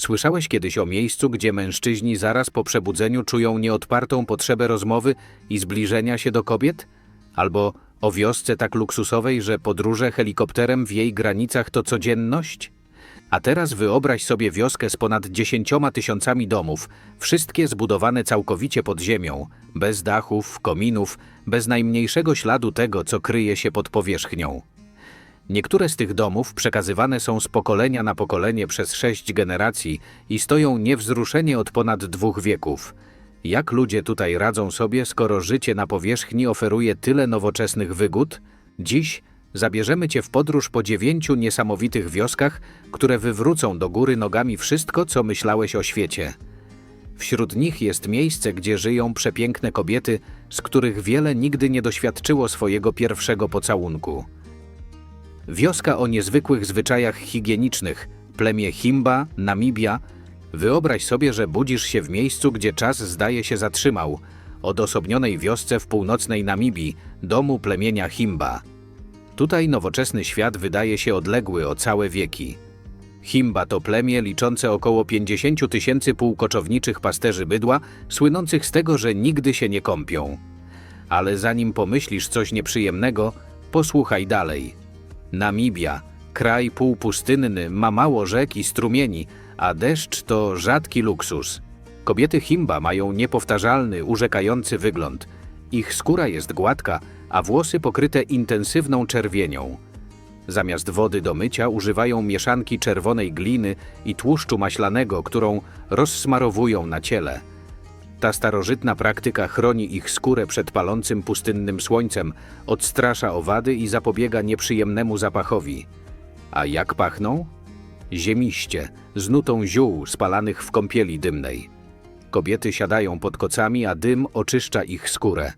Słyszałeś kiedyś o miejscu, gdzie mężczyźni zaraz po przebudzeniu czują nieodpartą potrzebę rozmowy i zbliżenia się do kobiet? Albo o wiosce tak luksusowej, że podróże helikopterem w jej granicach to codzienność? A teraz wyobraź sobie wioskę z ponad dziesięcioma tysiącami domów, wszystkie zbudowane całkowicie pod ziemią, bez dachów, kominów, bez najmniejszego śladu tego, co kryje się pod powierzchnią. Niektóre z tych domów przekazywane są z pokolenia na pokolenie przez sześć generacji i stoją niewzruszenie od ponad dwóch wieków. Jak ludzie tutaj radzą sobie, skoro życie na powierzchni oferuje tyle nowoczesnych wygód? Dziś zabierzemy Cię w podróż po dziewięciu niesamowitych wioskach, które wywrócą do góry nogami wszystko, co myślałeś o świecie. Wśród nich jest miejsce, gdzie żyją przepiękne kobiety, z których wiele nigdy nie doświadczyło swojego pierwszego pocałunku. Wioska o niezwykłych zwyczajach higienicznych, plemię Himba, Namibia. Wyobraź sobie, że budzisz się w miejscu, gdzie czas zdaje się zatrzymał, odosobnionej wiosce w północnej Namibii, domu plemienia Himba. Tutaj nowoczesny świat wydaje się odległy o całe wieki. Himba to plemię liczące około 50 tysięcy półkoczowniczych pasterzy bydła, słynących z tego, że nigdy się nie kąpią. Ale zanim pomyślisz coś nieprzyjemnego, posłuchaj dalej. Namibia, kraj półpustynny, ma mało rzek i strumieni, a deszcz to rzadki luksus. Kobiety Himba mają niepowtarzalny, urzekający wygląd. Ich skóra jest gładka, a włosy pokryte intensywną czerwienią. Zamiast wody do mycia używają mieszanki czerwonej gliny i tłuszczu maślanego, którą rozsmarowują na ciele. Ta starożytna praktyka chroni ich skórę przed palącym pustynnym słońcem, odstrasza owady i zapobiega nieprzyjemnemu zapachowi. A jak pachną? Ziemiście, z nutą ziół spalanych w kąpieli dymnej. Kobiety siadają pod kocami, a dym oczyszcza ich skórę.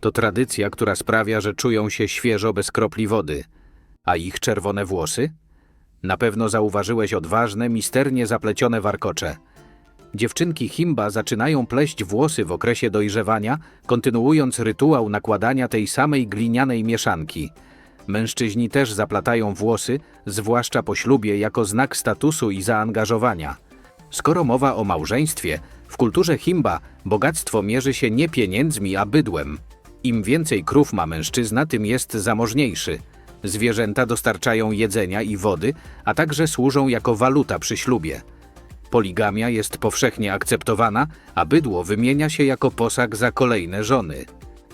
To tradycja, która sprawia, że czują się świeżo bez kropli wody. A ich czerwone włosy? Na pewno zauważyłeś odważne, misternie zaplecione warkocze. Dziewczynki Himba zaczynają pleść włosy w okresie dojrzewania, kontynuując rytuał nakładania tej samej glinianej mieszanki. Mężczyźni też zaplatają włosy, zwłaszcza po ślubie, jako znak statusu i zaangażowania. Skoro mowa o małżeństwie, w kulturze Himba bogactwo mierzy się nie pieniędzmi, a bydłem. Im więcej krów ma mężczyzna, tym jest zamożniejszy. Zwierzęta dostarczają jedzenia i wody, a także służą jako waluta przy ślubie. Poligamia jest powszechnie akceptowana, a bydło wymienia się jako posag za kolejne żony.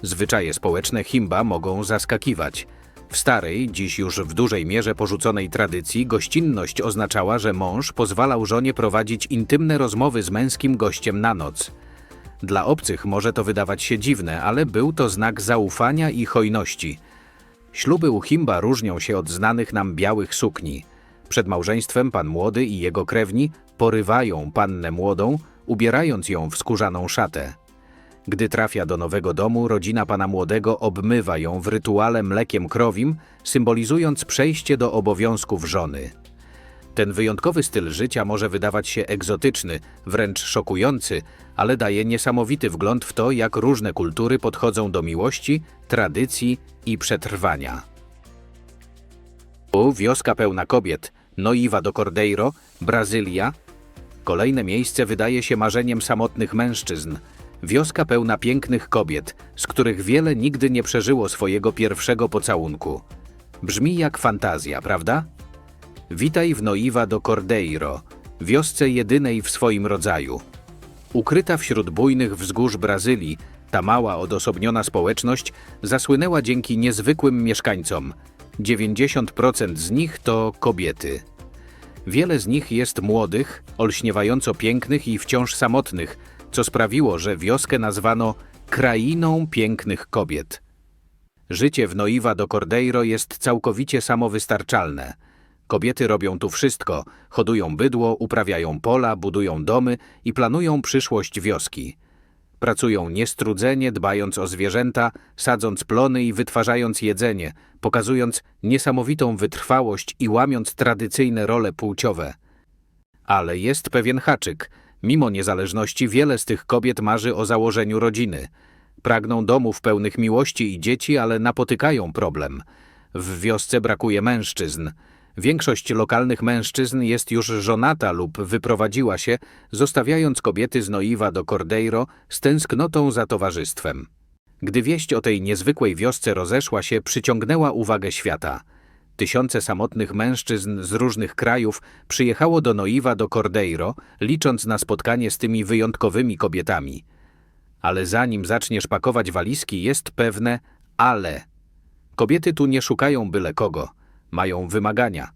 Zwyczaje społeczne Himba mogą zaskakiwać. W starej, dziś już w dużej mierze porzuconej tradycji, gościnność oznaczała, że mąż pozwalał żonie prowadzić intymne rozmowy z męskim gościem na noc. Dla obcych może to wydawać się dziwne, ale był to znak zaufania i hojności. Śluby u Himba różnią się od znanych nam białych sukni. Przed małżeństwem pan młody i jego krewni porywają pannę młodą, ubierając ją w skórzaną szatę. Gdy trafia do nowego domu, rodzina pana młodego obmywa ją w rytuale mlekiem krowim, symbolizując przejście do obowiązków żony. Ten wyjątkowy styl życia może wydawać się egzotyczny, wręcz szokujący, ale daje niesamowity wgląd w to, jak różne kultury podchodzą do miłości, tradycji i przetrwania. U wioska pełna kobiet, Noiva do Cordeiro, Brazylia. Kolejne miejsce wydaje się marzeniem samotnych mężczyzn. Wioska pełna pięknych kobiet, z których wiele nigdy nie przeżyło swojego pierwszego pocałunku. Brzmi jak fantazja, prawda? Witaj w Noiva do Cordeiro, wiosce jedynej w swoim rodzaju. Ukryta wśród bujnych wzgórz Brazylii, ta mała, odosobniona społeczność zasłynęła dzięki niezwykłym mieszkańcom. 90% z nich to kobiety. Wiele z nich jest młodych, olśniewająco pięknych i wciąż samotnych, co sprawiło, że wioskę nazwano krainą pięknych kobiet. Życie w Noiva do Cordeiro jest całkowicie samowystarczalne. Kobiety robią tu wszystko: hodują bydło, uprawiają pola, budują domy i planują przyszłość wioski. Pracują niestrudzenie, dbając o zwierzęta, sadząc plony i wytwarzając jedzenie, pokazując niesamowitą wytrwałość i łamiąc tradycyjne role płciowe. Ale jest pewien haczyk. Mimo niezależności wiele z tych kobiet marzy o założeniu rodziny. Pragną domów pełnych miłości i dzieci, ale napotykają problem. W wiosce brakuje mężczyzn. Większość lokalnych mężczyzn jest już żonata lub wyprowadziła się, zostawiając kobiety z Noiwa do Cordeiro z tęsknotą za towarzystwem. Gdy wieść o tej niezwykłej wiosce rozeszła się, przyciągnęła uwagę świata. Tysiące samotnych mężczyzn z różnych krajów przyjechało do Noiwa do Cordeiro, licząc na spotkanie z tymi wyjątkowymi kobietami. Ale zanim zaczniesz pakować walizki, jest pewne ale. Kobiety tu nie szukają byle kogo, mają wymagania.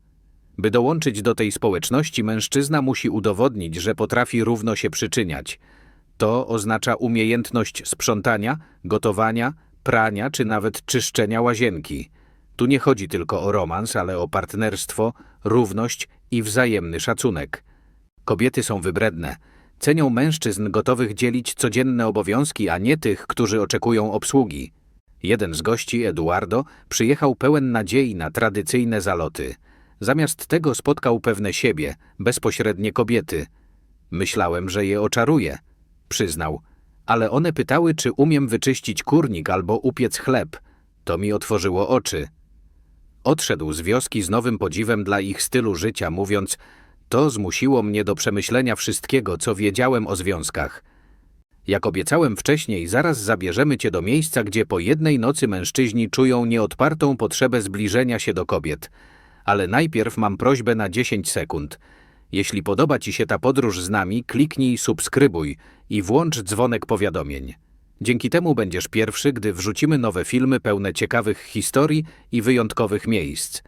By dołączyć do tej społeczności, mężczyzna musi udowodnić, że potrafi równo się przyczyniać. To oznacza umiejętność sprzątania, gotowania, prania czy nawet czyszczenia łazienki. Tu nie chodzi tylko o romans, ale o partnerstwo, równość i wzajemny szacunek. Kobiety są wybredne. Cenią mężczyzn gotowych dzielić codzienne obowiązki, a nie tych, którzy oczekują obsługi. Jeden z gości, Eduardo, przyjechał pełen nadziei na tradycyjne zaloty. Zamiast tego spotkał pewne siebie, bezpośrednie kobiety. Myślałem, że je oczaruje, przyznał, ale one pytały, czy umiem wyczyścić kurnik albo upiec chleb. To mi otworzyło oczy. Odszedł z wioski z nowym podziwem dla ich stylu życia, mówiąc: To zmusiło mnie do przemyślenia wszystkiego, co wiedziałem o związkach. Jak obiecałem wcześniej, zaraz zabierzemy cię do miejsca, gdzie po jednej nocy mężczyźni czują nieodpartą potrzebę zbliżenia się do kobiet. Ale najpierw mam prośbę na 10 sekund. Jeśli podoba Ci się ta podróż z nami, kliknij subskrybuj i włącz dzwonek powiadomień. Dzięki temu będziesz pierwszy, gdy wrzucimy nowe filmy pełne ciekawych historii i wyjątkowych miejsc.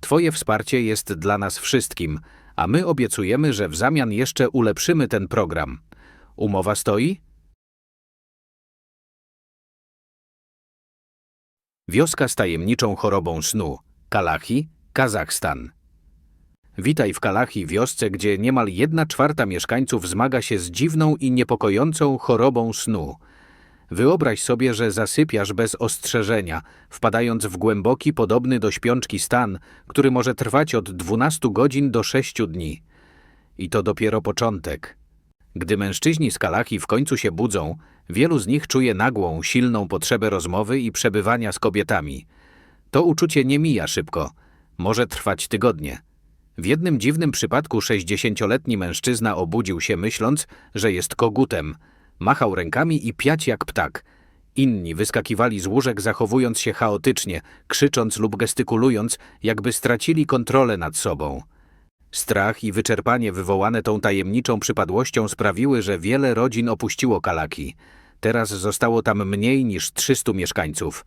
Twoje wsparcie jest dla nas wszystkim, a my obiecujemy, że w zamian jeszcze ulepszymy ten program. Umowa stoi? Wioska z tajemniczą chorobą snu. Kalachi, Kazachstan. Witaj w Kalachi, wiosce, gdzie niemal jedna czwarta mieszkańców zmaga się z dziwną i niepokojącą chorobą snu. Wyobraź sobie, że zasypiasz bez ostrzeżenia, wpadając w głęboki, podobny do śpiączki stan, który może trwać od 12 godzin do 6 dni. I to dopiero początek. Gdy mężczyźni z Kalachi w końcu się budzą, wielu z nich czuje nagłą, silną potrzebę rozmowy i przebywania z kobietami. To uczucie nie mija szybko, może trwać tygodnie. W jednym dziwnym przypadku 60-letni mężczyzna obudził się myśląc, że jest kogutem. Machał rękami i piać jak ptak. Inni wyskakiwali z łóżek zachowując się chaotycznie, krzycząc lub gestykulując, jakby stracili kontrolę nad sobą. Strach i wyczerpanie wywołane tą tajemniczą przypadłością sprawiły, że wiele rodzin opuściło Kalaki. Teraz zostało tam mniej niż 300 mieszkańców.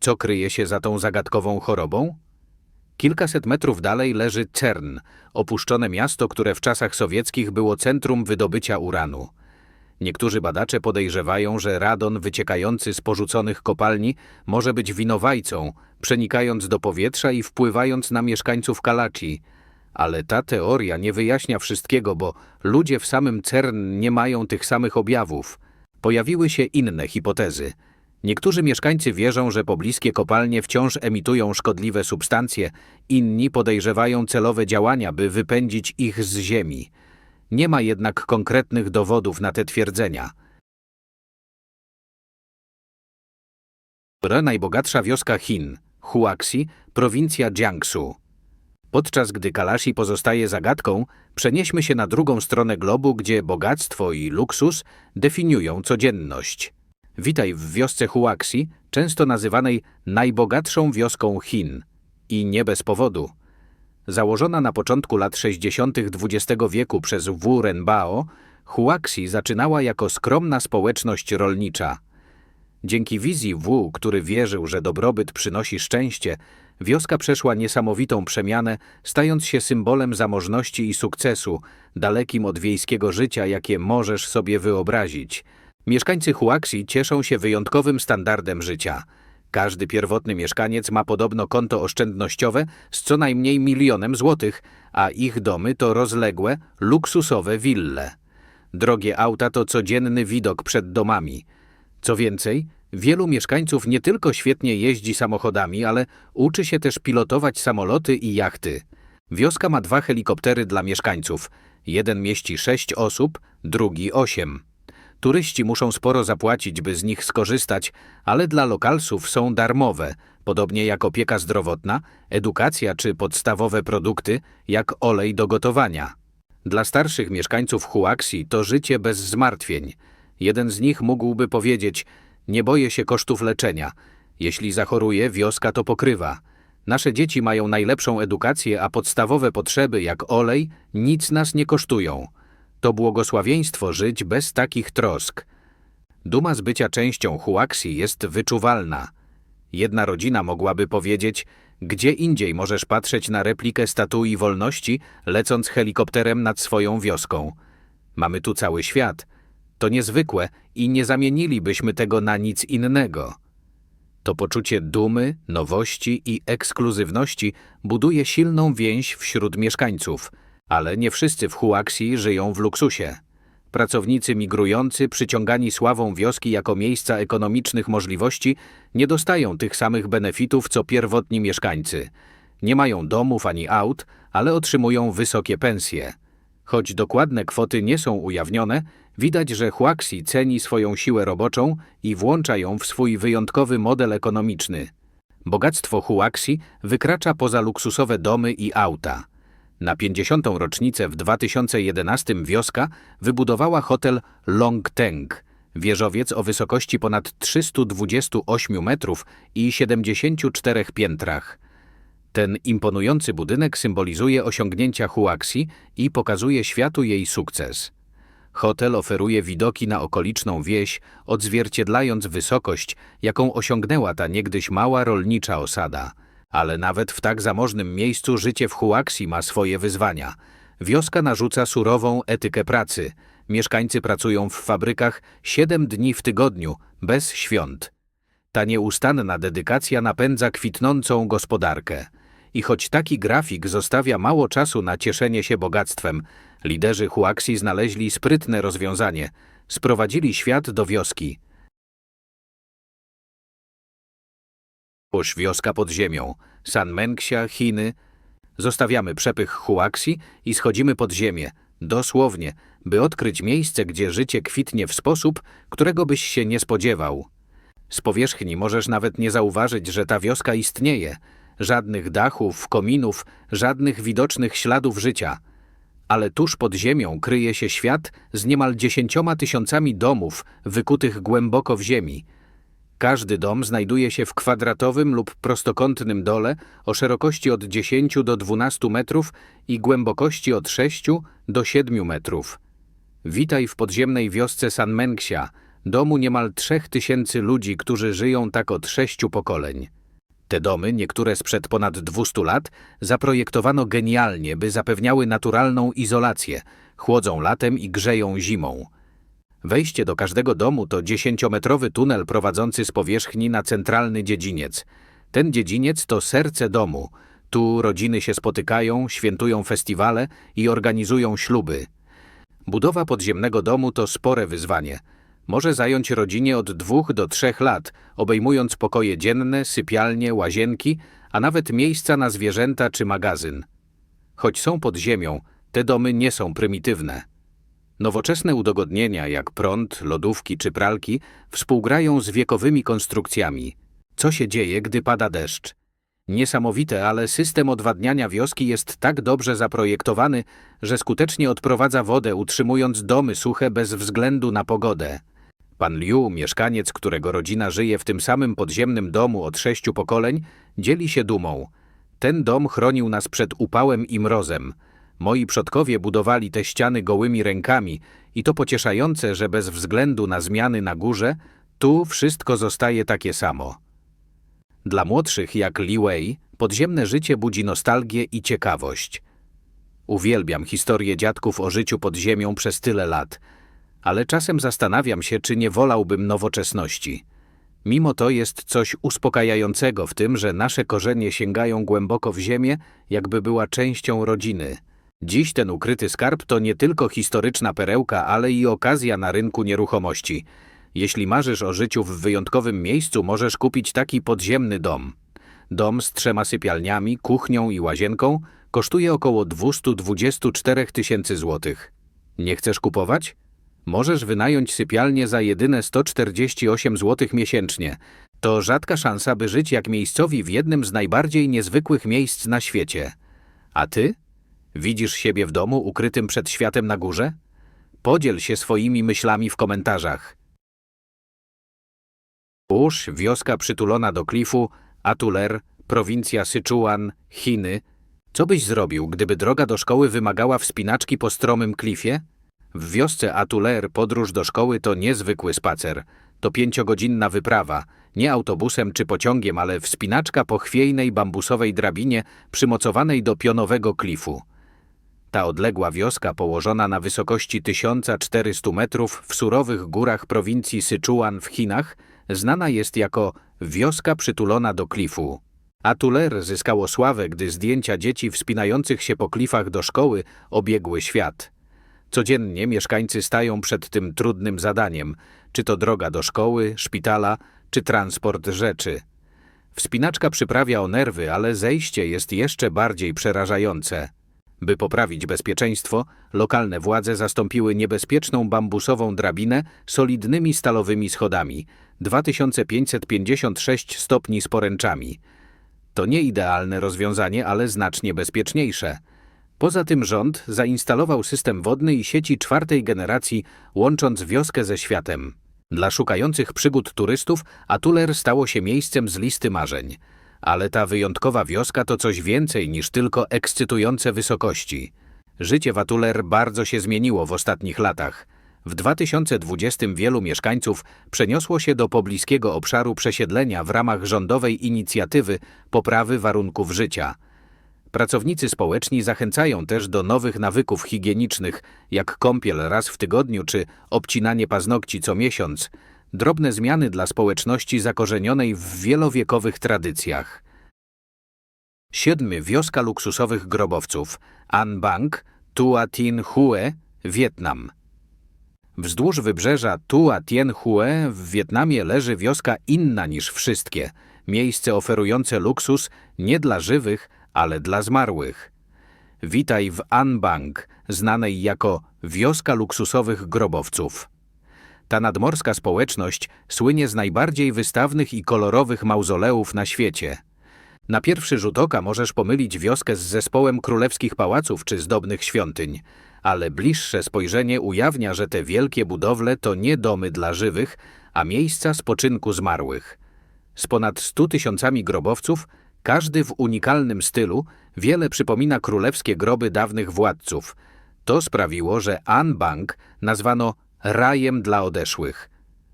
Co kryje się za tą zagadkową chorobą? Kilkaset metrów dalej leży Cern, opuszczone miasto, które w czasach sowieckich było centrum wydobycia uranu. Niektórzy badacze podejrzewają, że radon wyciekający z porzuconych kopalni może być winowajcą, przenikając do powietrza i wpływając na mieszkańców Kalachi. Ale ta teoria nie wyjaśnia wszystkiego, bo ludzie w samym CERN nie mają tych samych objawów. Pojawiły się inne hipotezy. Niektórzy mieszkańcy wierzą, że pobliskie kopalnie wciąż emitują szkodliwe substancje, inni podejrzewają celowe działania, by wypędzić ich z ziemi. Nie ma jednak konkretnych dowodów na te twierdzenia. Najbogatsza wioska Chin, Huaxi, prowincja Jiangsu. Podczas gdy Kalashi pozostaje zagadką, przenieśmy się na drugą stronę globu, gdzie bogactwo i luksus definiują codzienność. Witaj w wiosce Huaxi, często nazywanej najbogatszą wioską Chin. I nie bez powodu. Założona na początku lat 60. XX wieku przez Wu Renbao, Huaxi zaczynała jako skromna społeczność rolnicza. Dzięki wizji Wu, który wierzył, że dobrobyt przynosi szczęście, wioska przeszła niesamowitą przemianę, stając się symbolem zamożności i sukcesu, dalekim od wiejskiego życia, jakie możesz sobie wyobrazić – Mieszkańcy Huaxi cieszą się wyjątkowym standardem życia. Każdy pierwotny mieszkaniec ma podobno konto oszczędnościowe z co najmniej milionem złotych, a ich domy to rozległe, luksusowe wille. Drogie auta to codzienny widok przed domami. Co więcej, wielu mieszkańców nie tylko świetnie jeździ samochodami, ale uczy się też pilotować samoloty i jachty. Wioska ma dwa helikoptery dla mieszkańców. Jeden mieści sześć osób, drugi osiem. Turyści muszą sporo zapłacić, by z nich skorzystać, ale dla lokalsów są darmowe, podobnie jak opieka zdrowotna, edukacja czy podstawowe produkty, jak olej do gotowania. Dla starszych mieszkańców Huaxi to życie bez zmartwień. Jeden z nich mógłby powiedzieć: Nie boję się kosztów leczenia. Jeśli zachoruję, wioska to pokrywa. Nasze dzieci mają najlepszą edukację, a podstawowe potrzeby, jak olej, nic nas nie kosztują. To błogosławieństwo żyć bez takich trosk. Duma z bycia częścią Huaxi jest wyczuwalna. Jedna rodzina mogłaby powiedzieć, gdzie indziej możesz patrzeć na replikę statui wolności, lecąc helikopterem nad swoją wioską. Mamy tu cały świat. To niezwykłe i nie zamienilibyśmy tego na nic innego. To poczucie dumy, nowości i ekskluzywności buduje silną więź wśród mieszkańców, ale nie wszyscy w Huaxi żyją w luksusie. Pracownicy migrujący, przyciągani sławą wioski jako miejsca ekonomicznych możliwości, nie dostają tych samych benefitów co pierwotni mieszkańcy. Nie mają domów ani aut, ale otrzymują wysokie pensje. Choć dokładne kwoty nie są ujawnione, widać, że Huaxi ceni swoją siłę roboczą i włącza ją w swój wyjątkowy model ekonomiczny. Bogactwo Huaxi wykracza poza luksusowe domy i auta. Na 50. rocznicę w 2011 wioska wybudowała hotel Long Teng, wieżowiec o wysokości ponad 328 metrów i 74 piętrach. Ten imponujący budynek symbolizuje osiągnięcia Huaxi i pokazuje światu jej sukces. Hotel oferuje widoki na okoliczną wieś, odzwierciedlając wysokość, jaką osiągnęła ta niegdyś mała rolnicza osada. Ale nawet w tak zamożnym miejscu życie w Huaxi ma swoje wyzwania. Wioska narzuca surową etykę pracy. Mieszkańcy pracują w fabrykach 7 dni w tygodniu, bez świąt. Ta nieustanna dedykacja napędza kwitnącą gospodarkę. I choć taki grafik zostawia mało czasu na cieszenie się bogactwem, liderzy Huaxi znaleźli sprytne rozwiązanie. Sprowadzili świat do wioski. Pusz wioska pod ziemią, Sanmenxia, Chiny. Zostawiamy przepych Huaxi i schodzimy pod ziemię, dosłownie, by odkryć miejsce, gdzie życie kwitnie w sposób, którego byś się nie spodziewał. Z powierzchni możesz nawet nie zauważyć, że ta wioska istnieje. Żadnych dachów, kominów, żadnych widocznych śladów życia. Ale tuż pod ziemią kryje się świat z niemal dziesięcioma tysiącami domów wykutych głęboko w ziemi. Każdy dom znajduje się w kwadratowym lub prostokątnym dole o szerokości od 10 do 12 metrów i głębokości od 6 do 7 metrów. Witaj w podziemnej wiosce Sanmenxia, domu niemal 3000 ludzi, którzy żyją tak od sześciu pokoleń. Te domy, niektóre sprzed ponad 200 lat, zaprojektowano genialnie, by zapewniały naturalną izolację, chłodzą latem i grzeją zimą. Wejście do każdego domu to dziesięciometrowy tunel prowadzący z powierzchni na centralny dziedziniec. Ten dziedziniec to serce domu. Tu rodziny się spotykają, świętują festiwale i organizują śluby. Budowa podziemnego domu to spore wyzwanie. Może zająć rodzinie od dwóch do trzech lat, obejmując pokoje dzienne, sypialnie, łazienki, a nawet miejsca na zwierzęta czy magazyn. Choć są pod ziemią, te domy nie są prymitywne. Nowoczesne udogodnienia jak prąd, lodówki czy pralki współgrają z wiekowymi konstrukcjami. Co się dzieje, gdy pada deszcz? Niesamowite, ale system odwadniania wioski jest tak dobrze zaprojektowany, że skutecznie odprowadza wodę, utrzymując domy suche bez względu na pogodę. Pan Liu, mieszkaniec, którego rodzina żyje w tym samym podziemnym domu od sześciu pokoleń, dzieli się dumą. Ten dom chronił nas przed upałem i mrozem. Moi przodkowie budowali te ściany gołymi rękami i to pocieszające, że bez względu na zmiany na górze, tu wszystko zostaje takie samo. Dla młodszych jak Li Wei podziemne życie budzi nostalgię i ciekawość. Uwielbiam historię dziadków o życiu pod ziemią przez tyle lat, ale czasem zastanawiam się, czy nie wolałbym nowoczesności. Mimo to jest coś uspokajającego w tym, że nasze korzenie sięgają głęboko w ziemię, jakby była częścią rodziny. Dziś ten ukryty skarb to nie tylko historyczna perełka, ale i okazja na rynku nieruchomości. Jeśli marzysz o życiu w wyjątkowym miejscu, możesz kupić taki podziemny dom. Dom z trzema sypialniami, kuchnią i łazienką kosztuje około 224 tysięcy złotych. Nie chcesz kupować? Możesz wynająć sypialnię za jedyne 148 zł miesięcznie. To rzadka szansa, by żyć jak miejscowi w jednym z najbardziej niezwykłych miejsc na świecie. A ty? Widzisz siebie w domu ukrytym przed światem na górze? Podziel się swoimi myślami w komentarzach. Usz, wioska przytulona do klifu, Atuler, prowincja Syczuan, Chiny. Co byś zrobił, gdyby droga do szkoły wymagała wspinaczki po stromym klifie? W wiosce Atuler podróż do szkoły to niezwykły spacer. To pięciogodzinna wyprawa, nie autobusem czy pociągiem, ale wspinaczka po chwiejnej bambusowej drabinie przymocowanej do pionowego klifu. Ta odległa wioska położona na wysokości 1400 metrów w surowych górach prowincji Syczuan w Chinach znana jest jako wioska przytulona do klifu. Atuler zyskało sławę, gdy zdjęcia dzieci wspinających się po klifach do szkoły obiegły świat. Codziennie mieszkańcy stają przed tym trudnym zadaniem, czy to droga do szkoły, szpitala, czy transport rzeczy. Wspinaczka przyprawia o nerwy, ale zejście jest jeszcze bardziej przerażające. By poprawić bezpieczeństwo, lokalne władze zastąpiły niebezpieczną bambusową drabinę solidnymi stalowymi schodami 2556 stopni z poręczami. To nie idealne rozwiązanie, ale znacznie bezpieczniejsze. Poza tym rząd zainstalował system wodny i sieci czwartej generacji, łącząc wioskę ze światem. Dla szukających przygód turystów Atuler stało się miejscem z listy marzeń. Ale ta wyjątkowa wioska to coś więcej niż tylko ekscytujące wysokości. Życie w Atuler bardzo się zmieniło w ostatnich latach. W 2020 wielu mieszkańców przeniosło się do pobliskiego obszaru przesiedlenia w ramach rządowej inicjatywy poprawy warunków życia. Pracownicy społeczni zachęcają też do nowych nawyków higienicznych, jak kąpiel raz w tygodniu czy obcinanie paznokci co miesiąc, drobne zmiany dla społeczności zakorzenionej w wielowiekowych tradycjach. Siódmy wioska luksusowych grobowców An Bang, Tua Tin Hue, Wietnam. Wzdłuż wybrzeża Tua Tien Hue w Wietnamie leży wioska inna niż wszystkie, miejsce oferujące luksus nie dla żywych, ale dla zmarłych. Witaj w An Bang, znanej jako wioska luksusowych grobowców. Ta nadmorska społeczność słynie z najbardziej wystawnych i kolorowych mauzoleów na świecie. Na pierwszy rzut oka możesz pomylić wioskę z zespołem królewskich pałaców czy zdobnych świątyń, ale bliższe spojrzenie ujawnia, że te wielkie budowle to nie domy dla żywych, a miejsca spoczynku zmarłych. Z ponad stu tysiącami grobowców, każdy w unikalnym stylu, wiele przypomina królewskie groby dawnych władców. To sprawiło, że An Bang nazwano rajem dla odeszłych.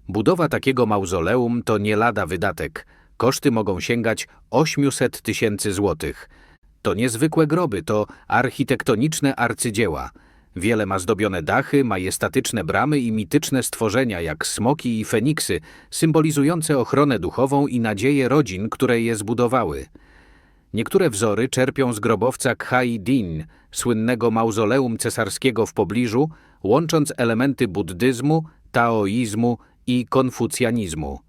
Budowa takiego mauzoleum to nie lada wydatek. Koszty mogą sięgać 800 tysięcy złotych. To niezwykłe groby, to architektoniczne arcydzieła. Wiele ma zdobione dachy, majestatyczne bramy i mityczne stworzenia jak smoki i feniksy, symbolizujące ochronę duchową i nadzieję rodzin, które je zbudowały. Niektóre wzory czerpią z grobowca Khai Din, słynnego mauzoleum cesarskiego w pobliżu, łącząc elementy buddyzmu, taoizmu i konfucjanizmu.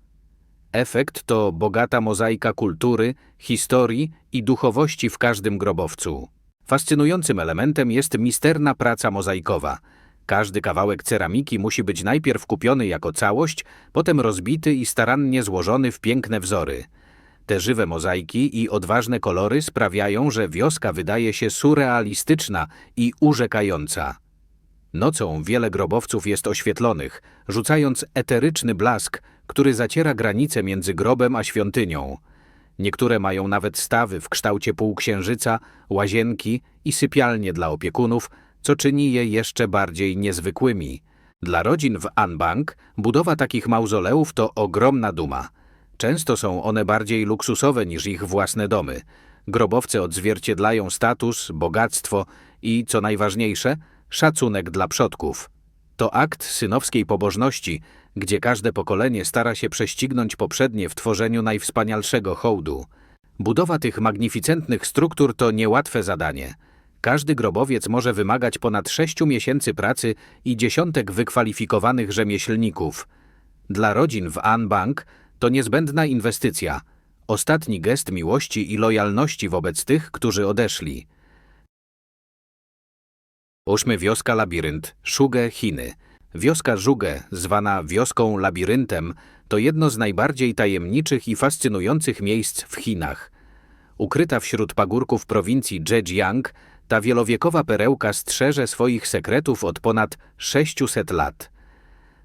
Efekt to bogata mozaika kultury, historii i duchowości w każdym grobowcu. Fascynującym elementem jest misterna praca mozaikowa. Każdy kawałek ceramiki musi być najpierw kupiony jako całość, potem rozbity i starannie złożony w piękne wzory. Te żywe mozaiki i odważne kolory sprawiają, że wioska wydaje się surrealistyczna i urzekająca. Nocą wiele grobowców jest oświetlonych, rzucając eteryczny blask, który zaciera granice między grobem a świątynią. Niektóre mają nawet stawy w kształcie półksiężyca, łazienki i sypialnie dla opiekunów, co czyni je jeszcze bardziej niezwykłymi. Dla rodzin w Anbang budowa takich mauzoleów to ogromna duma. Często są one bardziej luksusowe niż ich własne domy. Grobowce odzwierciedlają status, bogactwo i, co najważniejsze, szacunek dla przodków. To akt synowskiej pobożności, gdzie każde pokolenie stara się prześcignąć poprzednie w tworzeniu najwspanialszego hołdu. Budowa tych magnificentnych struktur to niełatwe zadanie. Każdy grobowiec może wymagać ponad sześciu miesięcy pracy i dziesiątek wykwalifikowanych rzemieślników. Dla rodzin w Anbank to niezbędna inwestycja, ostatni gest miłości i lojalności wobec tych, którzy odeszli. Ósmy wioska labirynt, Shuge, Chiny. Wioska Żugę, zwana wioską labiryntem, to jedno z najbardziej tajemniczych i fascynujących miejsc w Chinach. Ukryta wśród pagórków prowincji Zhejiang, ta wielowiekowa perełka strzeże swoich sekretów od ponad 600 lat.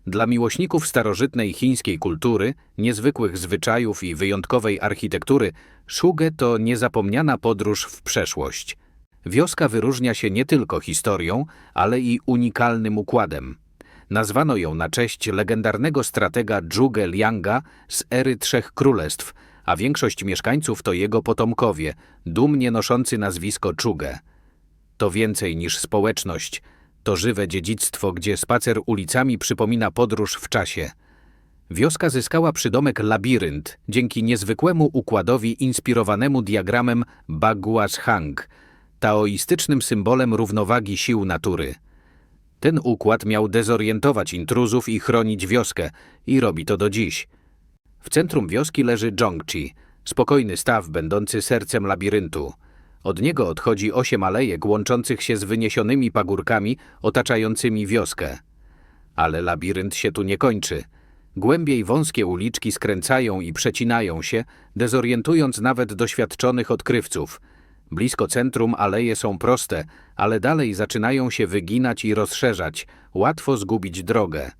Dla miłośników starożytnej chińskiej kultury, niezwykłych zwyczajów i wyjątkowej architektury, Szugę to niezapomniana podróż w przeszłość. Wioska wyróżnia się nie tylko historią, ale i unikalnym układem. Nazwano ją na cześć legendarnego stratega Zhuge Lianga z ery Trzech Królestw, a większość mieszkańców to jego potomkowie, dumnie noszący nazwisko Zhuge. To więcej niż społeczność, to żywe dziedzictwo, gdzie spacer ulicami przypomina podróż w czasie. Wioska zyskała przydomek labirynt dzięki niezwykłemu układowi inspirowanemu diagramem Baguazhang, taoistycznym symbolem równowagi sił natury. Ten układ miał dezorientować intruzów i chronić wioskę i robi to do dziś. W centrum wioski leży Zhongqi, spokojny staw będący sercem labiryntu. Od niego odchodzi osiem alejek łączących się z wyniesionymi pagórkami otaczającymi wioskę. Ale labirynt się tu nie kończy. Głębiej wąskie uliczki skręcają i przecinają się, dezorientując nawet doświadczonych odkrywców. Blisko centrum aleje są proste, ale dalej zaczynają się wyginać i rozszerzać, łatwo zgubić drogę.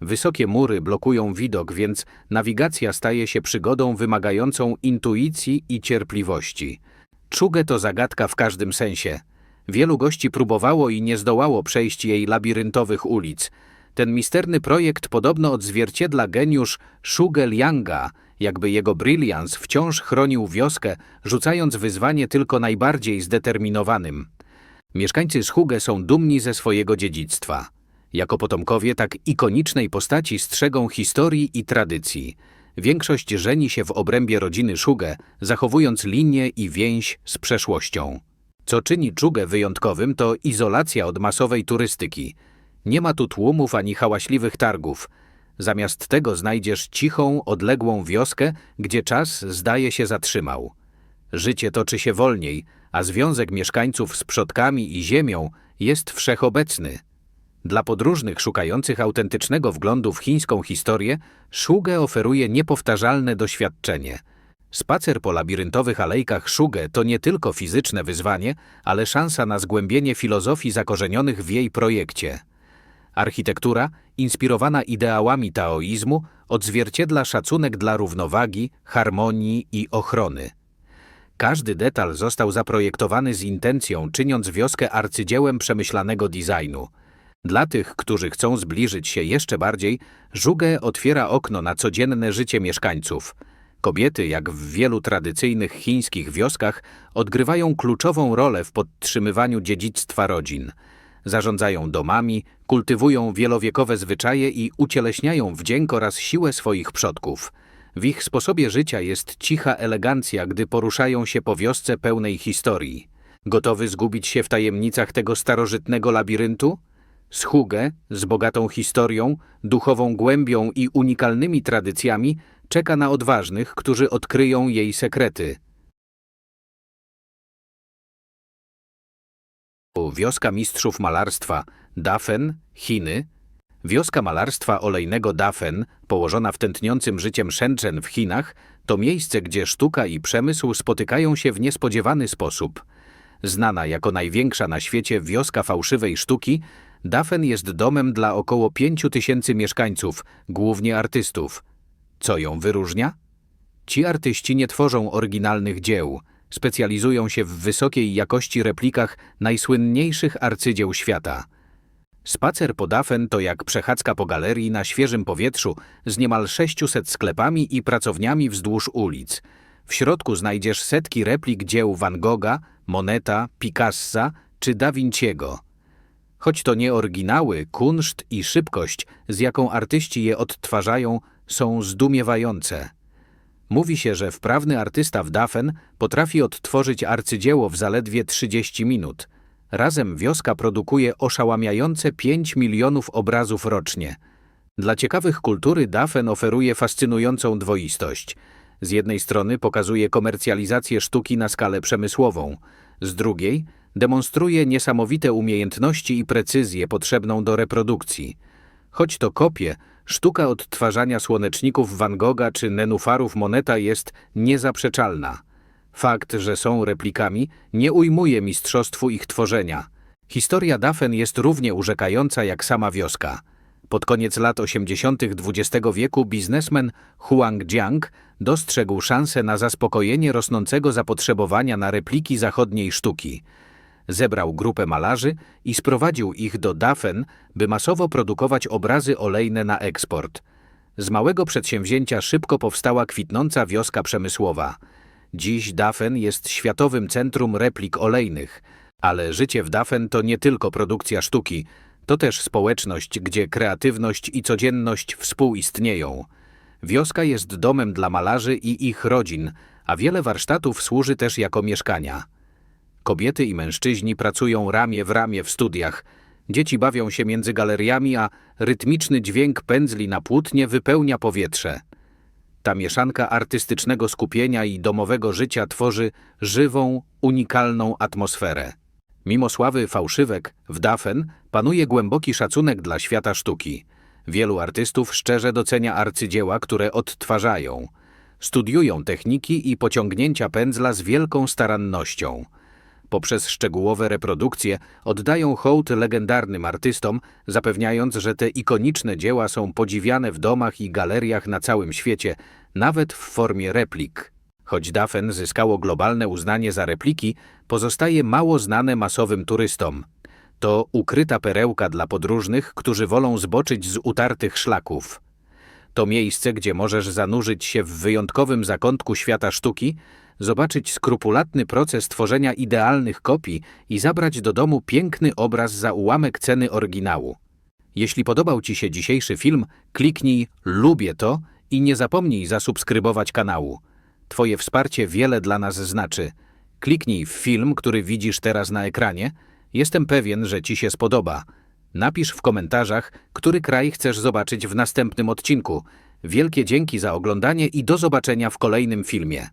Wysokie mury blokują widok, więc nawigacja staje się przygodą wymagającą intuicji i cierpliwości. Czugę to zagadka w każdym sensie. Wielu gości próbowało i nie zdołało przejść jej labiryntowych ulic. Ten misterny projekt podobno odzwierciedla geniusz Shuge Lianga, jakby jego brylians wciąż chronił wioskę, rzucając wyzwanie tylko najbardziej zdeterminowanym. Mieszkańcy Shuge są dumni ze swojego dziedzictwa. Jako potomkowie tak ikonicznej postaci strzegą historii i tradycji. Większość żeni się w obrębie rodziny Shuge, zachowując linię i więź z przeszłością. Co czyni Czugę wyjątkowym, to izolacja od masowej turystyki. Nie ma tu tłumów ani hałaśliwych targów. Zamiast tego znajdziesz cichą, odległą wioskę, gdzie czas zdaje się zatrzymał. Życie toczy się wolniej, a związek mieszkańców z przodkami i ziemią jest wszechobecny. Dla podróżnych szukających autentycznego wglądu w chińską historię, Shuge oferuje niepowtarzalne doświadczenie. Spacer po labiryntowych alejkach Shuge to nie tylko fizyczne wyzwanie, ale szansa na zgłębienie filozofii zakorzenionych w jej projekcie. Architektura, inspirowana ideałami taoizmu, odzwierciedla szacunek dla równowagi, harmonii i ochrony. Każdy detal został zaprojektowany z intencją, czyniąc wioskę arcydziełem przemyślanego designu. Dla tych, którzy chcą zbliżyć się jeszcze bardziej, Żugę otwiera okno na codzienne życie mieszkańców. Kobiety, jak w wielu tradycyjnych chińskich wioskach, odgrywają kluczową rolę w podtrzymywaniu dziedzictwa rodzin. Zarządzają domami, kultywują wielowiekowe zwyczaje i ucieleśniają wdzięk oraz siłę swoich przodków. W ich sposobie życia jest cicha elegancja, gdy poruszają się po wiosce pełnej historii. Gotowy zgubić się w tajemnicach tego starożytnego labiryntu? Schugę, z bogatą historią, duchową głębią i unikalnymi tradycjami, czeka na odważnych, którzy odkryją jej sekrety. Wioska mistrzów malarstwa Dafen, Chiny. Wioska malarstwa olejnego Dafen, położona w tętniącym życiem Shenzhen w Chinach, to miejsce, gdzie sztuka i przemysł spotykają się w niespodziewany sposób. Znana jako największa na świecie wioska fałszywej sztuki, Dafen jest domem dla około 5 tysięcy mieszkańców, głównie artystów. Co ją wyróżnia? Ci artyści nie tworzą oryginalnych dzieł, specjalizują się w wysokiej jakości replikach najsłynniejszych arcydzieł świata. Spacer po Dafen to jak przechadzka po galerii na świeżym powietrzu z niemal 600 sklepami i pracowniami wzdłuż ulic. W środku znajdziesz setki replik dzieł Van Gogha, Moneta, Picassa czy Da Vinciego. Choć to nie oryginały, kunszt i szybkość, z jaką artyści je odtwarzają, są zdumiewające. Mówi się, że wprawny artysta w Dafen potrafi odtworzyć arcydzieło w zaledwie 30 minut. Razem wioska produkuje oszałamiające 5 milionów obrazów rocznie. Dla ciekawych kultury Dafen oferuje fascynującą dwoistość. Z jednej strony pokazuje komercjalizację sztuki na skalę przemysłową, z drugiej demonstruje niesamowite umiejętności i precyzję potrzebną do reprodukcji. Choć to kopie, sztuka odtwarzania słoneczników Van Gogha czy nenufarów Moneta jest niezaprzeczalna. Fakt, że są replikami, nie ujmuje mistrzostwu ich tworzenia. Historia Dafen jest równie urzekająca jak sama wioska. Pod koniec lat 80. XX wieku biznesmen Huang Jiang dostrzegł szansę na zaspokojenie rosnącego zapotrzebowania na repliki zachodniej sztuki. Zebrał grupę malarzy i sprowadził ich do Dafen, by masowo produkować obrazy olejne na eksport. Z małego przedsięwzięcia szybko powstała kwitnąca wioska przemysłowa. Dziś Dafen jest światowym centrum replik olejnych, ale życie w Dafen to nie tylko produkcja sztuki, to też społeczność, gdzie kreatywność i codzienność współistnieją. Wioska jest domem dla malarzy i ich rodzin, a wiele warsztatów służy też jako mieszkania. Kobiety i mężczyźni pracują ramię w ramię w studiach. Dzieci bawią się między galeriami, a rytmiczny dźwięk pędzli na płótnie wypełnia powietrze. Ta mieszanka artystycznego skupienia i domowego życia tworzy żywą, unikalną atmosferę. Mimo sławy fałszywek, w Dafen panuje głęboki szacunek dla świata sztuki. Wielu artystów szczerze docenia arcydzieła, które odtwarzają. Studiują techniki i pociągnięcia pędzla z wielką starannością. Poprzez szczegółowe reprodukcje oddają hołd legendarnym artystom, zapewniając, że te ikoniczne dzieła są podziwiane w domach i galeriach na całym świecie, nawet w formie replik. Choć Dafen zyskało globalne uznanie za repliki, pozostaje mało znane masowym turystom. To ukryta perełka dla podróżnych, którzy wolą zboczyć z utartych szlaków. To miejsce, gdzie możesz zanurzyć się w wyjątkowym zakątku świata sztuki, zobaczyć skrupulatny proces tworzenia idealnych kopii i zabrać do domu piękny obraz za ułamek ceny oryginału. Jeśli podobał Ci się dzisiejszy film, kliknij Lubię to i nie zapomnij zasubskrybować kanału. Twoje wsparcie wiele dla nas znaczy. Kliknij w film, który widzisz teraz na ekranie. Jestem pewien, że Ci się spodoba. Napisz w komentarzach, który kraj chcesz zobaczyć w następnym odcinku. Wielkie dzięki za oglądanie i do zobaczenia w kolejnym filmie.